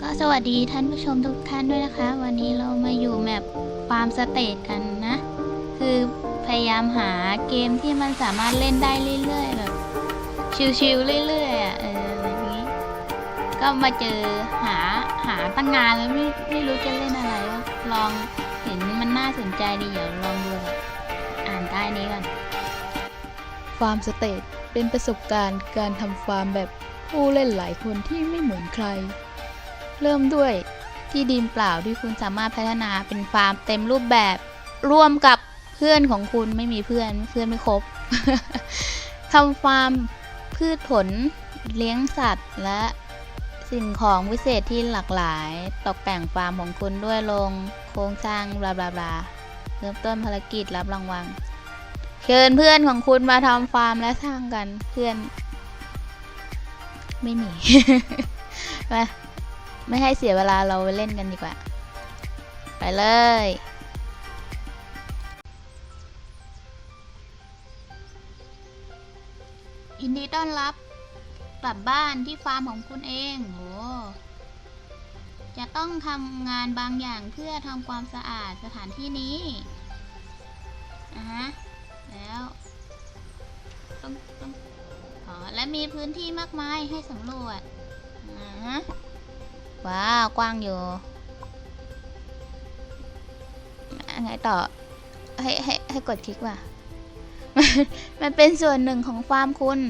ก็สวัสดีท่านผู้ชมทุกท่านด้วยนะคะ วันนี้เรามาอยู่แมปฟาร์มสเตทกันนะ คือพยายามหาเกมที่มันสามารถเล่นได้เรื่อยๆแบบชิลๆเรื่อยๆอะเอออะไรอย่างนี้ ก็มาเจอหาหาตั้งนานแล้วไม่ไม่รู้จะเล่นอะไรลองเห็นมันน่าสนใจดีเดี๋ยวลองดูอ่านใต้นี้ก่อนฟาร์มสเตทเป็นประสบการณ์การทำฟาร์มแบบผู้เล่นหลายคนที่ไม่เหมือนใคร เริ่มด้วยที่ดินเปล่าที่คุณสามารถพัฒนาเป็นฟาร์มเต็มรูปแบบร่วมกับเพื่อนของคุณไม่มีเพื่อนเพื่อนไม่ครบทำฟาร์มพืชผลเลี้ยงสัตว์ และสิ่งของวิเศษที่หลากหลาย ตกแต่งฟาร์มของคุณด้วยโรงโครงสร้างบลาบลาบลาเริ่มต้นภารกิจรับรางวัลเชิญเพื่อนของคุณมาทำฟาร์มและสร้างกันเพื่อน ไม่มีไป ไม่ให้เสียเวลาเราไปเล่นกันดีกว่า ไปเลย ยินดีต้อนรับกลับบ้านที่ฟาร์มของคุณเองโหจะต้องทำงานบางอย่างเพื่อทำความสะอาดสถานที่นี้อะฮะ แล้ว ต้องต้องอ๋อและมีพื้นที่มากมายให้สำรวจอ่าฮะ ว้าว กว้างอยู่ไงต่อ ให้ให้ให้กดคลิกว่ะ มันเป็นส่วนหนึ่งของฟาร์มคุณ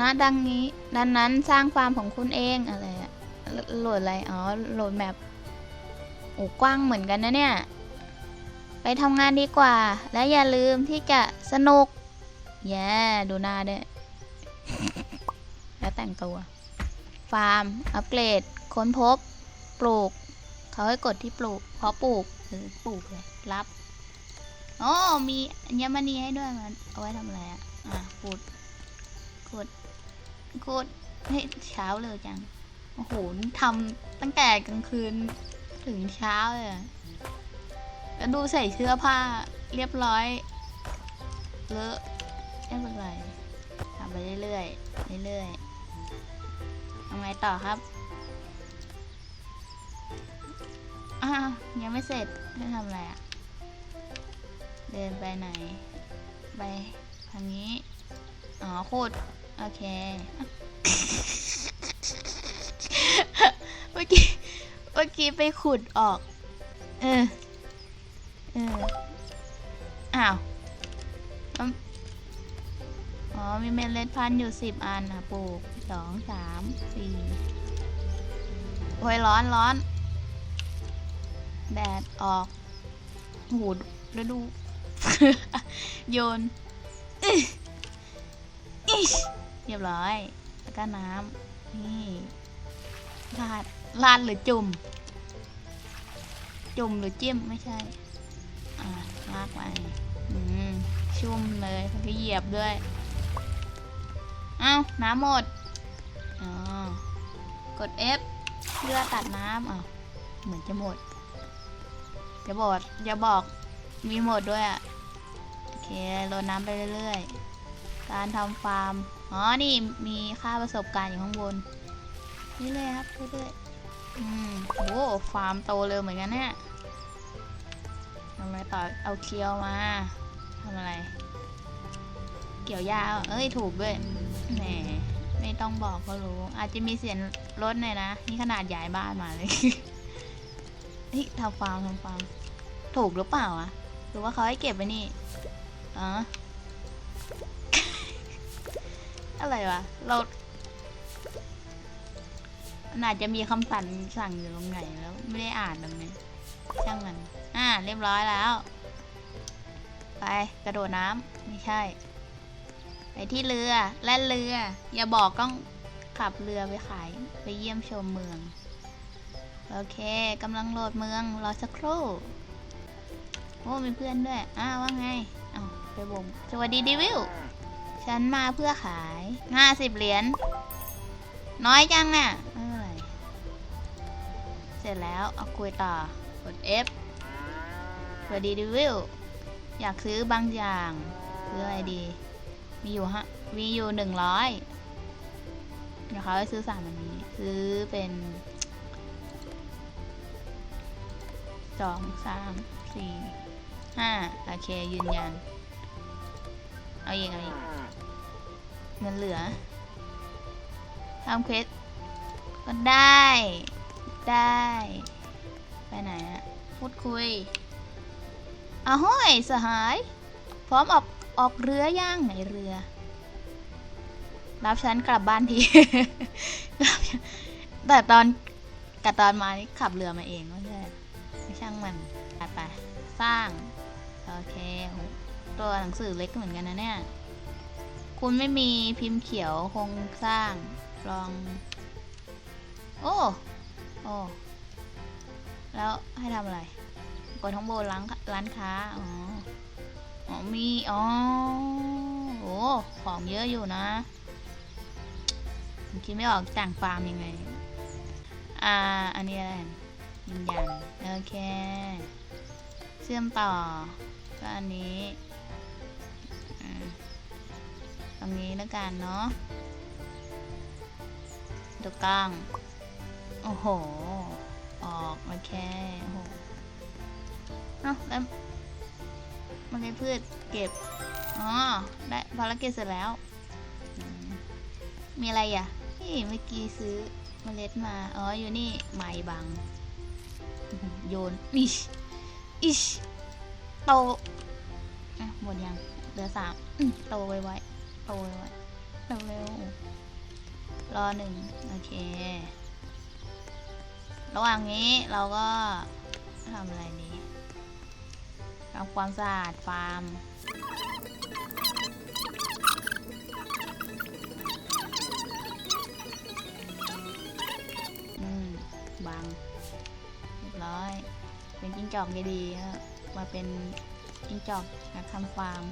นะดังนี้ ดังนั้นสร้างฟาร์มของคุณเองอะไรอะโหลดอะไร อ๋อ โหลดแมปโอ้กว้างเหมือนกันนะเนี่ย ไปทำงานดีกว่า และอย่าลืมที่จะสนุก แย่ดูหน้าด้วย แล้วแต่งตัว ฟาร์ม อัปเกรด ค้นพบ ปลูก เขาให้กดที่ปลูกเพราะปลูกหรือปลูกเลยรับอ๋อมีอัญมณีให้ด้วยมันเอาไว้ทำอะไรอะอะขุดขุดขุดเฮ้ยเช้าเลยจังโอ้โหทำตั้งแต่กลางคืนถึงเช้าเลยแล้วดูใส่เสื้อผ้าเรียบร้อยเลอะไม่เป็นไรทำไปเรื่อยๆเรื่อยๆทำไงต่อครับ อ้าวยังไม่เสร็จให้ทำอะไรอะ่ะ เดินไปไหน ไปทางนี้ อ๋อขุด โอเค เมื่อกี้ เมื่อกี้ไปขุดออก เออ เออ อ้าว อ๋อ มีเมล็ดพันธุ์อยู่สิบอันนะปลูกสองสามสี่โอ้ยร้อนร้อน แดดออกโหูแล้วดู โยนอื้ออิชเรียบร้อย แล้วก็น้ำนี่ลาดลาดหรือจุ่ม จุ่มหรือจิ้มไม่ใช่ อ่าลากไปชุ่มเลยแล้วก็เหยียบด้วย เอ้าน้ำหมด อ๋อ กด F เพื่อตัดน้ำอ้าวเหมือนจะหมด อย่าบอกอย่าบอกมีหมดด้วยอะโอเคโรดน้ำไปเรื่อยๆ การทำฟาร์ม อ๋อ นี่มีค่าประสบการณ์อยู่ข้างบน นี่เลยครับเรื่อยๆ อืมโอ้ฟาร์มโตเร็วเหมือนกันเนี่ยทำอะไรต่อ เอาเคียวมาทำอะไร เกี่ยวยาวเอ้ย ถูกด้วยแหมไม่ต้องบอกก็รู้ อาจจะมีเสียงรถหน่อยนะ นี่ขนาดย้ายบ้านมาเลย เฮ้ยทำฟาร์มทำฟาร์มถูกหรือเปล่าอะหรือว่าเขาให้เก็บไว้นี่อ๋ออะไรวะ เรานอาจจะมีคำสั่งสั่งอยู่ตรงไหนแล้ว ไม่ได้อ่านตรงนี้ช่างมัน อ่า เรียบร้อยแล้ว ไปกระโดดน้ำไม่ใช่ ไปที่เรือ แล่นเรือ อย่าบอกต้องขับเรือไปขาย ไปเยี่ยมชมเมือง โอเคกำลังโหลดเมืองรอสักครู่โอ้มีเพื่อนด้วย อ้าวว่าไงอ้าวไปบ่มสวัสดีดิวิลฉันมาเพื่อขายห้าสิบเหรียญน้อยจังอะไม่เป็นไรเสร็จแล้วเอาคุยต่อกด F สวัสดีดิวิลอยากซื้อบางอย่างซื้ออะไรดี มีอยู่ฮะมีอยู่หนึ่งร้อยเดี๋ยวเขาจะซื้อสามอันนี้ ซื้อเป็น สองสามสี่ห้าโอเค ยืนยัน เอาอีกเอาอีกเงินเหลือทำเควสก็ได้ ได้ ไปไหนอะพูดคุยอ้าวห้อยสหาย พร้อมออกออกเรือย่างไหนเรือ รับฉันกลับบ้านทีแต่ตอนกับตอนมานี่ขับเรือมาเองไม่ใช่ ไม่ช่างมันไปไปสร้าง โอเค ตัวหนังสือเล็กเหมือนกันนะเนี่ย คุณไม่มีพิมพ์เขียวคงสร้างลอง โอ้โอ้แล้วให้ทำอะไรกดทั้งโบนร้านร้านค้า อ๋อ อ๋อ มี อ๋อโอ้ของเยอะอยู่นะคิดไม่ออกต่างฟาร์มยังไง อ่า อันนี้อะไร ยืนยันโอเค เชื่อมต่อก็อันนี้ตรงนี้แล้วกันเนาะถูกต้องโอ้โห ออกโอเคโอ้โหเอ้าแล้วมันได้พืชเก็บอ๋อได้ภารกิจเสร็จแล้วมมีอะไรอะนี่เมื่อกี้ซื้อเมล็ดมา อ๋อ อยู่นี่ไม้บัง โยน อิช อิช โต อะหมดยัง เหลือสามอืมโตไวๆโตไวๆเร็วๆรอหนึ่งโอเค ระหว่างนี้เราก็ทำอะไรดีทำความสะอาดฟาร์มอืมบัง เรียบร้อย เป็นจิ้งจอกดีๆมาเป็นจิ้งจอกนักทำฟาร์ม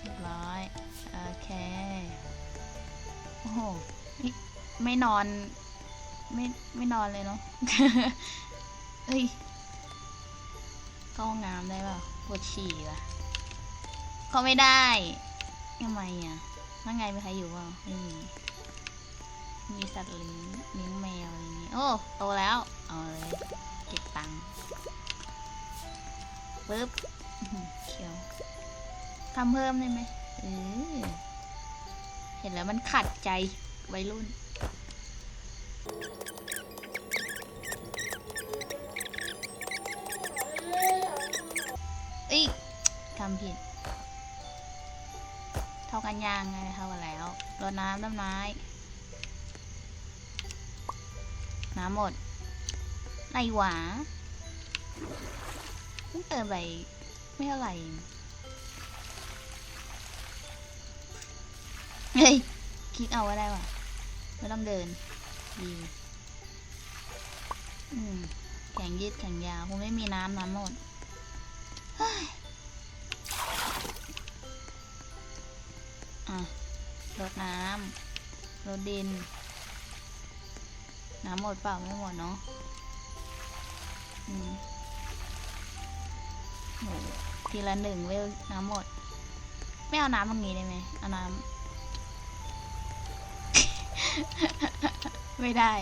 เรียบร้อย โอเค โอ้โห ไม่นอน ไม่ไม่นอนเลยเนาะเอ้ยเข้าห้องน้ำได้ป่าปวดฉี่ว่ะเข้าไม่ได้ทำไมอะนั่งไงมีใครอยู่เปล่าไม่มี มีสัตว์เลี้ยงเลี้ยงแมวอะไรอย่างงี้โอ้โตแล้ว เอาเลยเก็บตังค์ปึ๊บเขียวทำเพิ่มได้ไหมเออเห็นแล้วมันขัดใจวัยรุ่นอ้ยทำผิด เท่ากันยังไงเท่ากันแล้วรดน้ำต้นไม้ น้ำหมดไรหวาเพิ่งเติมไปไม่เท่าไหร่เฮ้ยคลิกเอาก็ได้ว่ะไม่ต้องเดินดีอืมแข็งยืดแข็งยาวคงไม่มีน้ำน้ำหมดเฮ้ยอะรดน้ำรดดิน น้ำหมดเปล่าไม่หมดเนาะทีละหนึ่งเวลน้ำหมด ไม่เอาน้ำตรงนี้ได้ไหมเอาน้ำ ไม่ได้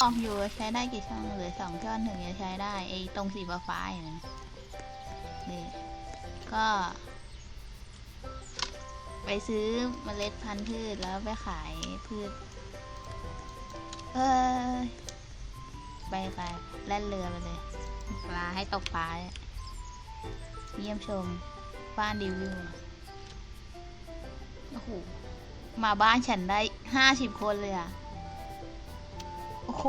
ออกอยู่ใช้ได้กี่ช่องเหลือสองช่องถึงจะใช้ได้ไอ้ตรงสีฟ้าๆอย่างนั้ นี่ก็ ไปซื้อเมล็ดพันธุ์พืชแล้วไปขายพืช เอ้ยไปไปแล่นเรือไปเลยปลาให้ตกปลาเยี่ยมชมบ้านรีวิวโอ้โหมาบ้านฉันได้ห้าสิบคนเลยอะโอ้โห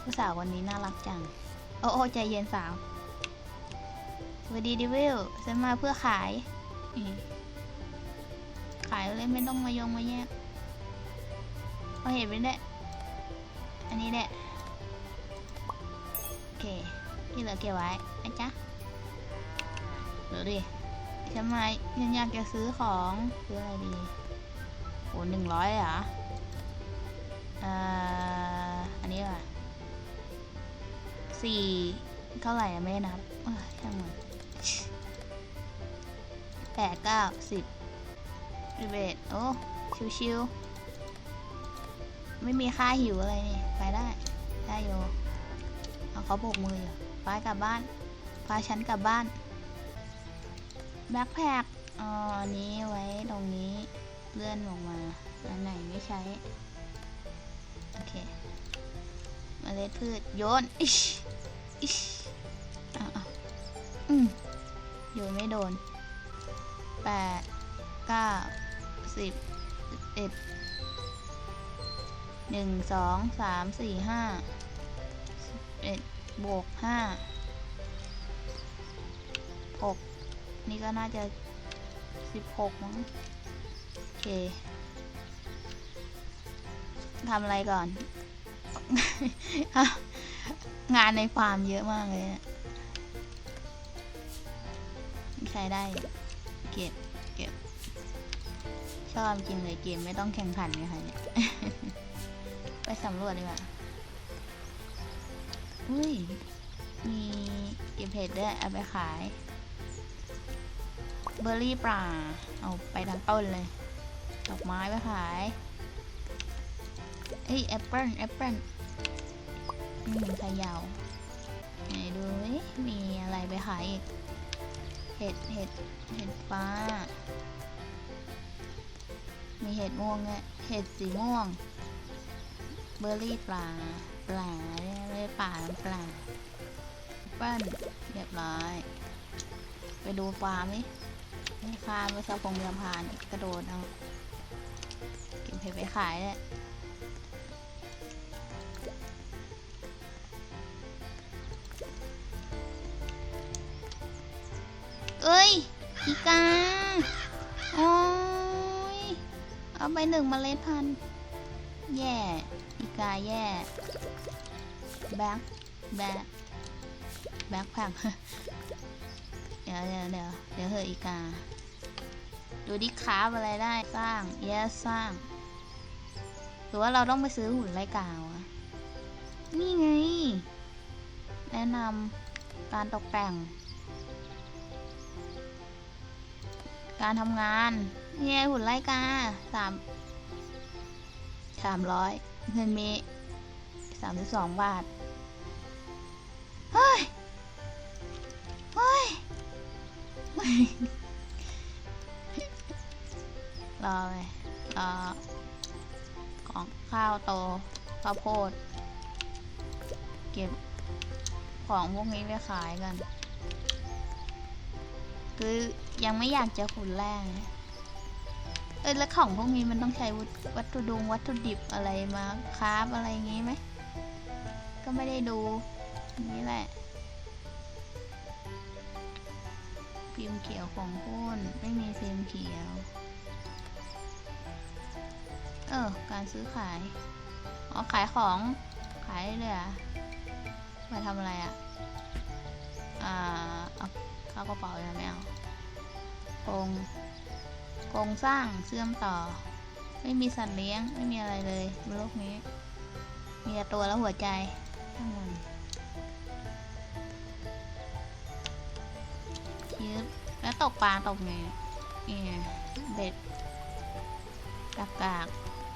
ผู้สาววันนี้น่ารักจัง โอ้โอ้ใจเย็นสาว วัสดีดิวิลฉันมาเพื่อขายนี่ขายเลยไม่ต้องมายงมาแยกพอเห็นไหมเนี่ยอันนี้แหละ โอเค ที่เหลือเก็บไว้นะจ๊ะเดี๋ยวดิฉันมาฉันอยากจะซื้อของซื้ออะไรดีโหหนึ่งร้อยเหรอเอ่ออันนี้ว่ะสี่เท่าไหร่อะไม่ได้นับเอ้ยช่างมัน แปดเก้าสิบสิบเอ็ดโอ้ ชิวๆ ไม่มีค่าหิวอะไรนี่ ไปได้ ได้โยเอาเขาโบกมืออยู่ไปกลับบ้าน พาฉันกลับบ้าน แบ็คแพคอ๋ออันนี้ไว้ตรงนี้ เลื่อนลงมา อันไหนไม่ใช้ โอเคเมล็ดพืชโยน อิชอิชอะอะ อืมโยนไม่โดนแปดเก้าสิบเอ็ดหนึ่งสองสามสี่ห้าสิบเอ็ดบวกห้าหกนี่ก็น่าจะสิบหกมั้งโอเคทำอะไรก่อน งานในฟาร์มเยอะมากเลยนี่ย ใช้ได้อยู่เก็บ เก็บ ชอบจริงเลยเกมไม่ต้องแข่งขันเลยค่ะเนี่ย ไปสำรวจดีกว่า อุ้ย มีเก็บเห็ดด้วยเอาไปขาย เบอร์รี่ป่าเอาไปทั้งต้นเลย ดอกไม้ไปขายเอ้ยแอปเปิ้ลแอปเปิ้ลอืมขยาวไหนดูดิมีอะไรไปขายอีก เห็ด เห็ด เห็ดฟ้า มีเห็ดม่วงเนี่ยเห็ดสีม่วง เบอร์รี่ปลา ปลาเรียกเรียกปลาปลาแอปเปิ้ลเรียบร้อย ไปดูฟาร์มนี่ฟาร์มไปสะพงเรือพาน กระโดดเอา เก็บเห็ดไปขายเลย เอ้ยอีกาโอ้ยเอาไปหนึ่งเมล็ดพันธุ์แย่อีกาแย่แบ็คแบ็คแบ็คแพ็คเดี๋ยวเดี๋ยวเดี๋ยวเดี๋ยวเหอะอีกา ดูดิคราฟอะไรได้สร้างแย่สร้าง หรือว่าเราต้องไปซื้อหุ่นไรกาวะนี่ไง แนะนำการตกแต่ง การทำงานเนี่ยหุ่นไล่กาสามสามร้อยเงินมีสามสิบสองบาท เฮ้ย เฮ้ย รอไปรอของข้าวโตข้าวโพด เก็บของพวกนี้ไปขายกัน คือยังไม่อยากจะขุดแร่เอ้ยแล้วของพวกนี้มันต้องใช้วัตถุดงวัตถุดิบอะไรมาคราฟอะไรอย่างงี้ไหม ก็ไม่ได้ดูนี้แหละฟิล์มเขียวของหุ้นไม่มีฟิล์มเขียว เออ การซื้อขาย อ๋อ ขายของ ขายได้เลยอะมาทำอะไรอะอ่า เข้ากระเป๋ายังไม่เอาโครงโครงสร้างเชื่อมต่อ ไม่มีสัตว์เลี้ยงไม่มีอะไรเลยบนโลกนี้ มีแต่ตัวแล้วหัวใจทั้งมันยึบแล้วตกปลาตกไงนี่ไงเบ็ดกากาก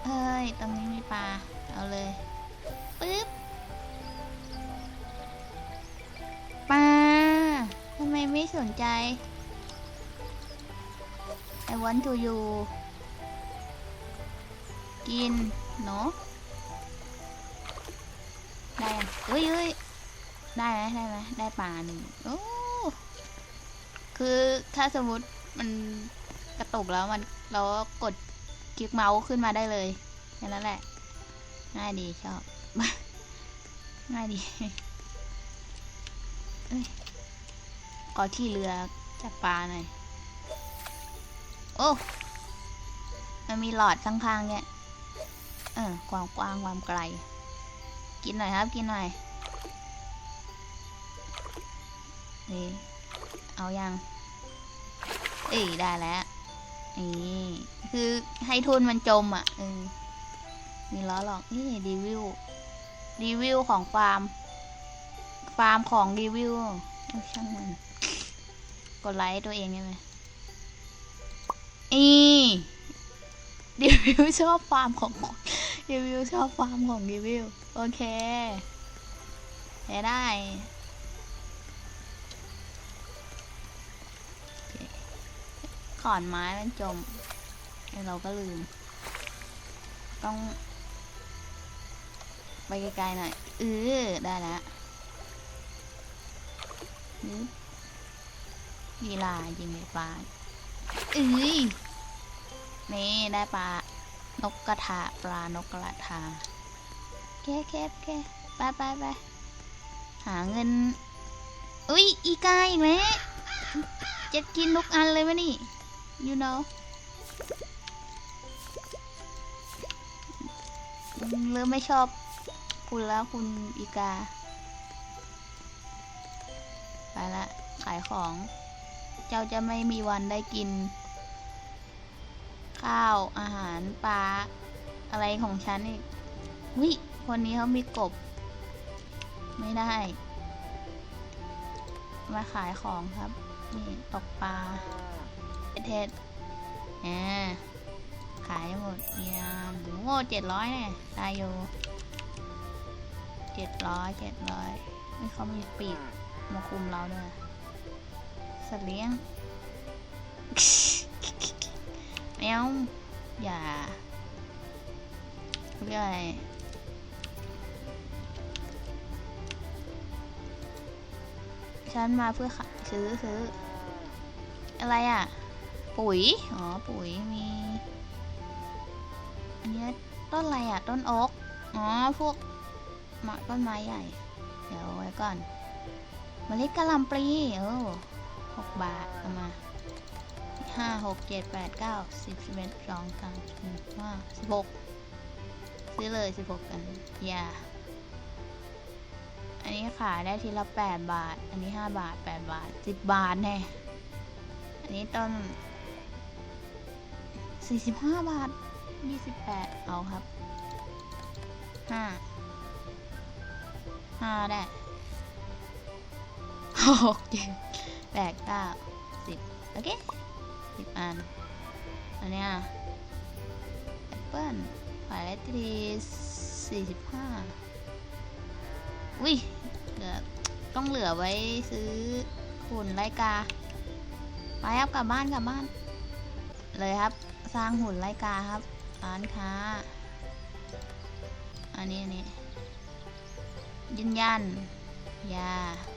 เฮ้ย ตรงนี้มีปลา เอาเลยปึ๊บ ไม่สนใจ I want to you กินเนาะได้เอ้ยเอ้ยได้ไหมได้ไหมได้ปลาหนึ่งโอ้คือถ้าสมมติมันกระตุกแล้วมันเราก็กดคลิกเมาส์ขึ้นมาได้เลยแค่นั้นแหละ ง่ายดีชอบ ง่ายดี ขอที่เรือจับปลาหน่อย โอ้ มันมีหลอดข้างๆเนี่ยเออความกว้างความไกล กินหน่อยครับ กินหน่อยนี่เอายังเอ้ยได้แล้วนี่คือให้ทุนมันจมอะเออมีล้อหลอกนี่รีวิวรีวิวของฟาร์ม ฟาร์มของรีวิวช่างมัน กดไลค์ตัวเองใช่ไหมอีดิวิวชอบฟาร์มของดิวิวชอบฟาร์มของดิวิวโอเคใช้ได้ขอนไม้มันจมเดี๋ยวเราก็ลืม ต้อง ไปไกลๆหน่อย เออได้แล้ว นึกลีลายิงปลาเอ้ยนี่ได้ปลานกกระทาปลานกกระทาแค่แค่แค่ไปไปไปหาเงินอุ้ยอีกาอีกแล้วจะกินทุกอันเลยวะนี่ you know เริ่มไม่ชอบคุณแล้วคุณอีกา ไปละ ขายของ จ้าจะไม่มีวันได้กิน ข้าวอาหารปลาอะไรของฉันอีกวิคนนี้เขามีกบ ไม่ได้ มาขายของครับ นี่ตกปลาเทศอ่าขายหมดเยี่ยมโอ้เจ็ดร้อยเนี่ยได้อยู่เจ็ดร้อยเจ็ดร้อยนี่เขามีปีกมาคุมเราด้วย สัตว์เลี้ยงแมวอย่าเรียกอะไรฉันมาเพื่อขายซื้อซื้ออะไรอะ ปุ๋ย อ๋อ ปุ๋ยมี อันนี้ต้นอะไรอะ ต้นโอ๊กอ๋อ พวกไม้ต้นไม้ใหญ่ เดี๋ยวไว้ก่อนเมล็ดกะหล่ำปลี เออ หกบาทเอามาห้าหกเจ็ดแปดเก้าสิบสิบเอ็ดสองสามสี่ห้าสิบหกซื้อเลยสิบหกกัน อย่า อันนี้ขายได้ทีละแปดบาท อันนี้ห้าบาทแปดบาทสิบบาทแน่อันนี้ต้นสี่สิบห้าบาทยี่สิบแปดเอาครับห้าห้าได้หกเจ็ด แปดเก้าสิบโอเคสิบอัน อันเนี้ยแอปเปิ้ลขายได้ทีสี่สิบห้าอุ้ยเหลือต้องเหลือไว้ซื้อหุ่นไลกา ไปครับกลับบ้านกลับบ้าน เลยครับ สร้างหุ่นไลกาครับ ร้านค้า อันนี้อันนี้ยืนยันยาเ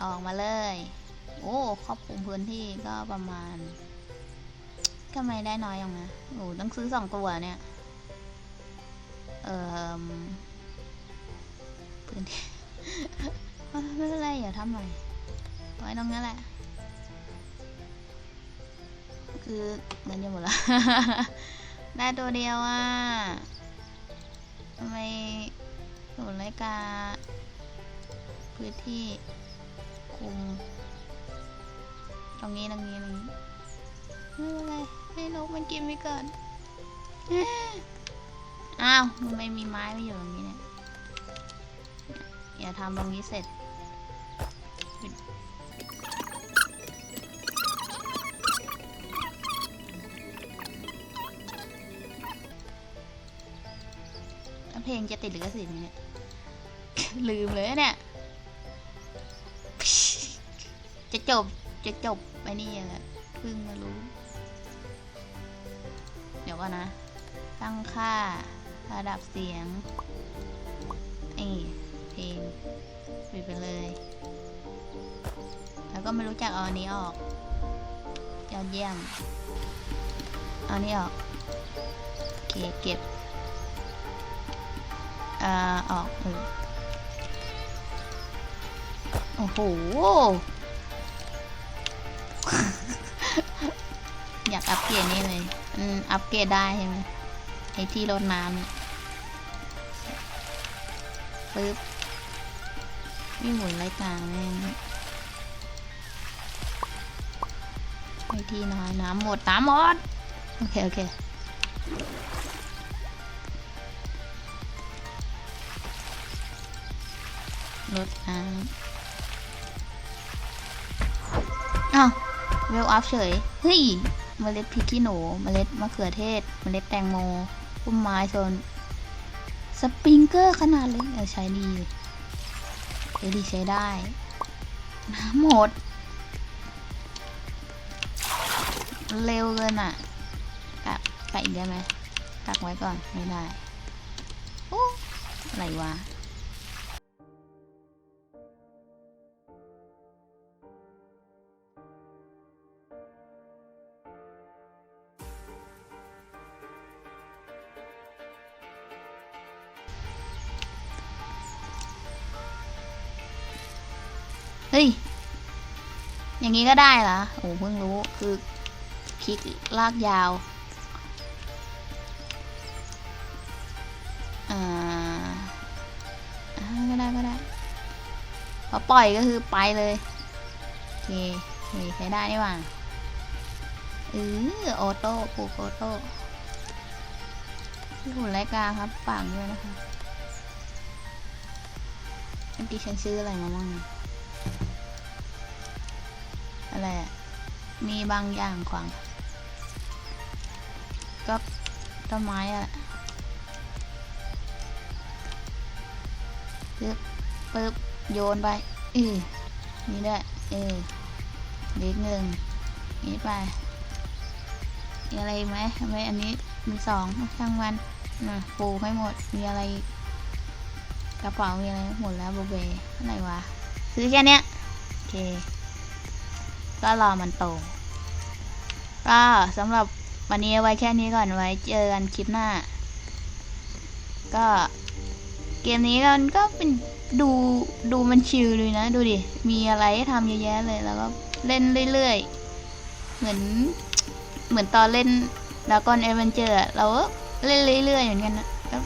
ออกมาเลย โอ้ครอบคลุมพื้นที่ก็ประมาณทำไมได้น้อยอย่างนะโอ้ต้องซื้อสองตัวเนี่ย เอ่อพื้นที่ไม่เป็นไรอย่าทำหน่อยไว้ตรงนั้นแหละ คือเงินจะหมดละได้ตัวเดียวอะทำไมหนูรายกาพื้นที่ คุม ตรงนี้ตรงนี้ตรงนี้ไม่เป็นไรให้นกมันกินไปก่อน อ้าวมันไม่มีไม้ไม่อยู่ตรงนี้เนี่ยอย่าทำตรงนี้เสร็จเพลงจะติดหรือกระสิทธิ์เนี่ยลืมเลยเนี่ย จะจบจะจบไปนี่ยังไงเพิ่งมารู้ เดี๋ยวก่อนนะ ตั้งค่าระดับเสียงไอ้เพลงปิดไปเลย แล้วก็ไม่รู้จักเอาอันนี้ออกยอดเยี่ยมเอาอันนี้ออกโอเคเก็บอ่าออกเออโอ้โห อัปเกรดนี่เลยอืมอัปเกรดได้ใช่ไหมไอที่รดน้ำเนี่ยปึ๊บไม่หมุนไรกลางแม่งไอที่น้อยน้ำหมดน้ำหมด โอเค โอเครดน้ำอ้าวเวลอัพเฉย เฮ้ย เมล็ดพริกขี้หนู เมล็ดมะเขือเทศ เมล็ดแตงโมพุ่มไม้โซนสปริงเกอร์ขนาดเล็กเออใช้ดีเออดีใช้ได้น้ำหมด เร็วเกินอะกักกักอีกได้ไหมกักไว้ก่อนไม่ได้โอ้อะไรวะ อย่างนี้ก็ได้เหรอ โอ้เพิ่งรู้คือคลิกลากยาวอ่าอ่าก็ได้ก็ได้พอปล่อยก็คือไปเลยโอเคโอเคใช้ได้นี่หว่าเออออโต้ปลูกออโต้ที่หุ่นไรกาครับปากด้วยนะคะเมื่อกี้ฉันซื้ออะไรมาบ้างเนี่ย อะไรมีบางอย่างขวาง ก็ต้นไม้อะปึ๊บปึ๊บโยนไปอือนี่ด้วยเออเล็กหนึ่งนี่ไปมีอะไรไหมทำไมอันนี้มีสองช่างมันนะปูให้หมดมีอะไรกกระเป๋ามีอะไรหมดแล้วโบเบอะไรวะซื้อแค่เนี้ยโอเค ก็รอมันโต ก็สำหรับวันนี้ไว้แค่นี้ก่อนไว้เจอกันคลิปหน้า ก็เกมนี้กันก็เป็นดูดูมันชิลเลยนะ ดูดิ มีอะไรให้ทำเยอะแยะเลย แล้วก็เล่นเรื่อยๆ เหมือนเหมือนตอนเล่นดากอนเอเวนเจอร์เราก็เล่นเรื่อยๆเหมือนกันนะก็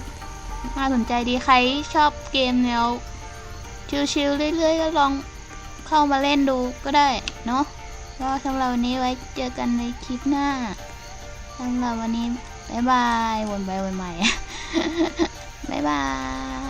น่าสนใจดีใครชอบเกมแนวชิลๆเรื่อยๆ ก็ลองเข้ามาเล่นดูก็ได้เนาะ ก็สำหรับวันนี้ไว้เจอกันในคลิปหน้าสำหรับวันนี้ บ๊ายบาย วนไปวนใหม่ บ๊ายบาย